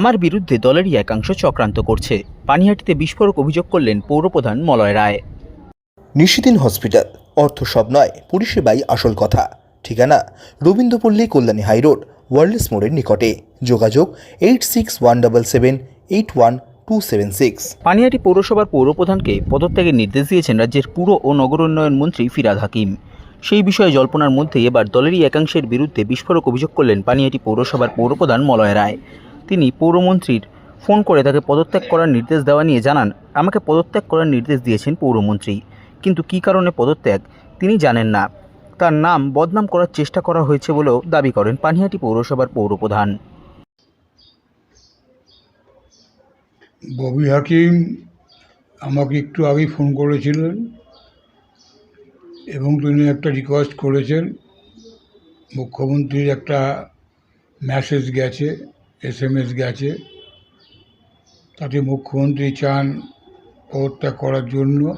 আমার বিরুদ্ধে দলেরই একাংশ চক্রান্ত করছে। পানিহাটিতে বিস্ফোরক অভিযোগ করলেন পৌরপ্রধান মলয় রায়। নিশিদিন হসপিটাল অর্থ সব নয় পরিষেবাই আসল কথা। ঠিকানা রবীন্দ্রপল্লী কল্যাণী হাইরোড ওয়ার্ল্ডস মোড়ের নিকটে। যোগাযোগ eight six one double seven eight one two seven six. Panihati পৌরসভার পৌরপ্রধানকে পদত্যাগের নির্দেশ দিয়েছেন রাজ্যের পুর ও নগর উন্নয়ন মন্ত্রী ফিরাদ হাকিম। সেই বিষয়ে জল্পনার মধ্যে এবার দলেরই একাংশের বিরুদ্ধে বিস্ফোরক অভিযোগ করলেন পানিহাটি পৌরসভার পৌরপ্রধান মলয় রায়। তিনি পৌরমন্ত্রীর ফোন করে তাকে পদত্যাগ করার নির্দেশ দেওয়া নিয়ে জানান। আমাকে পদত্যাগ করার নির্দেশ দিয়েছেন পৌরমন্ত্রী। কিন্তু কী কারণে পদত্যাগ? তিনি জানেন না। তার নাম বদনাম করার চেষ্টা করা হয়েছে বলেও দাবি করেন পানিহাটি পৌরসভার পৌরপ্রধান। ববি হাকিম আমাকে একটু আগেই ফোন করেছিলেন এবং তিনি একটা রিকোয়েস্ট করেছেন। মুখ্যমন্ত্রীর একটা মেসেজ গেছে। এস এম এস গেছে। তাতে মুখ্যমন্ত্রী চান পদত্যাগ করার জন্য।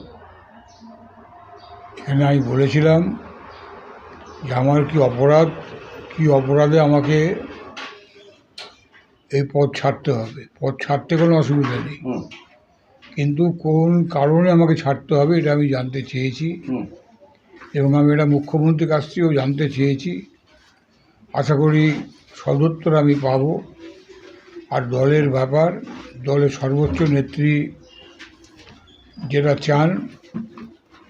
এখানে আমি বলেছিলাম যে আমার কি অপরাধ কি অপরাধে আমাকে এই পদ ছাড়তে হবে। পদ ছাড়তে কোনো অসুবিধা নেই। কিন্তু কোন কারণে আমাকে ছাড়তে হবে এটা আমি জানতে চেয়েছি। এবং আমি এটা মুখ্যমন্ত্রীর কাছ থেকেও জানতে চেয়েছি। আশা করি সদুত্তর আমি পাবো। আর দলের ব্যাপার, দলের সর্বোচ্চ নেত্রী যেটা চান,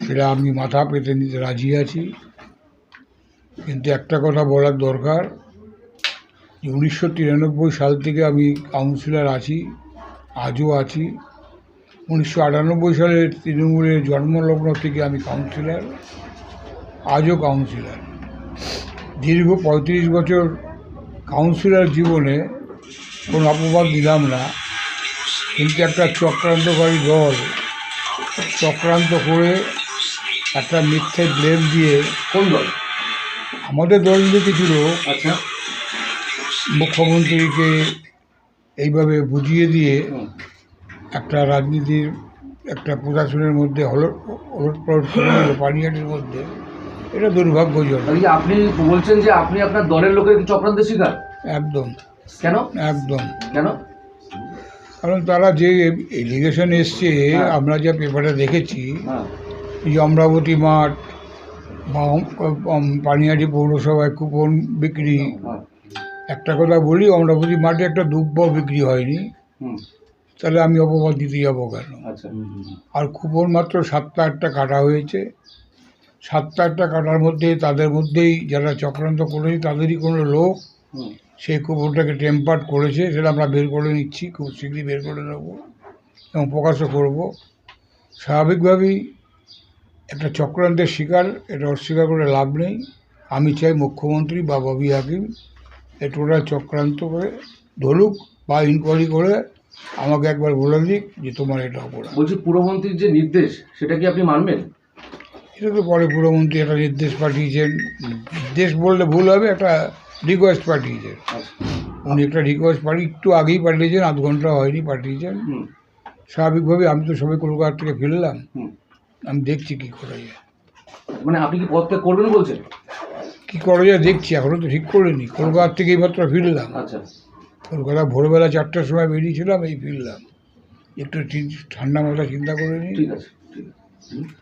সেটা আমি মাথা পেতে নিতে রাজি আছি। কিন্তু একটা কথা বলার দরকার, যে উনিশশো তিরানব্বই সাল থেকে আমি কাউন্সিলর আছি, আজও আছি। উনিশশো আটানব্বই সালে তৃণমূলের জন্মলগ্ন থেকে আমি কাউন্সিলর, আজও কাউন্সিলর। দীর্ঘ পঁয়ত্রিশ বছর কাউন্সিলর জীবনে কোনো অপবাদ দিলাম না। কিন্তু একটা চক্রান্তকারী দল চক্রান্ত করে একটা মিথ্যে ব্লেম দিয়ে কোন দল? আমাদের দল যদি কিছু লোক আচ্ছা। মুখ্যমন্ত্রীকে এইভাবে বুঝিয়ে দিয়ে একটা রাজনীতির একটা প্রশাসনের মধ্যে হলট হলট পানিহাটির মধ্যে। এটা দুর্ভাগ্যজনক। আপনি বলছেন যে আপনি আপনার দলের লোকের চক্রান্তের শিকার? একদম। কেন? একদম। কেন? কারণ তারা যে এলিগেশন এসছে হ্যাঁ। আমরা যা পেপারে দেখেছি হ্যাঁ। এই অমরাবতী মাঠ বা পানিহাটি পৌরসভায় কুপন বিক্রি। হ্যাঁ। একটা কথা বলি অমরাবতী মাঠে একটা দুব্য বিক্রি হয়নি। তাহলে আমি অপবাদ দিতে যাব কেন? আচ্ছা। আর কুপন মাত্র সাতটা আটটা কাটা হয়েছে। সাতটা আটটা কাটার মধ্যে তাদের মধ্যেই যারা চক্রান্ত করেছে তাদেরই কোনো লোক সেই কুপনটাকে টেম্পার্ড করেছে সেটা আমরা বের করে নিচ্ছি খুব শীঘ্রই বের করে নেব এবং প্রকাশও করব। স্বাভাবিকভাবেই একটা চক্রান্তের শিকার এটা অস্বীকার করে লাভ নেই। আমি চাই মুখ্যমন্ত্রী বা ববি হাকিম এ টোটাল চক্রান্ত করে ধরুক বা ইনকোয়ারি করে আমাকে একবার বলে দিক যে তোমার এটা অপরাধ। বলছি পুরমন্ত্রীর যে নির্দেশ সেটা কি আপনি মানবেন? এটা তো পরে পুরমন্ত্রী একটা নির্দেশ পাঠিয়েছেন। নির্দেশ বললে ভুল হবে একটা রিকোয়েস্ট পাঠিয়েছেন আচ্ছা। উনি একটা রিকোয়েস্ট পাঠিয়ে একটু আগেই পাঠিয়েছেন আধ ঘণ্টা হয়নি পাঠিয়েছেন। স্বাভাবিকভাবে আমি তো সবাই কলকাতা থেকে ফিরলাম। আমি দেখছি কী করা যায়। মানে আপনি কি পদত্যাগ করবেন বলছেন? কী করা যায় দেখছি এখনও তো ঠিক করিনি। কলকাতা থেকে এইমাত্র ফিরলাম। আচ্ছা। কলকাতা ভোরবেলা চারটার সময় বেরিয়েছিলাম এই ফিরলাম। একটু ঠিক ঠান্ডা মাথা চিন্তা করে নিই। ঠিক আছে ঠিক আছে।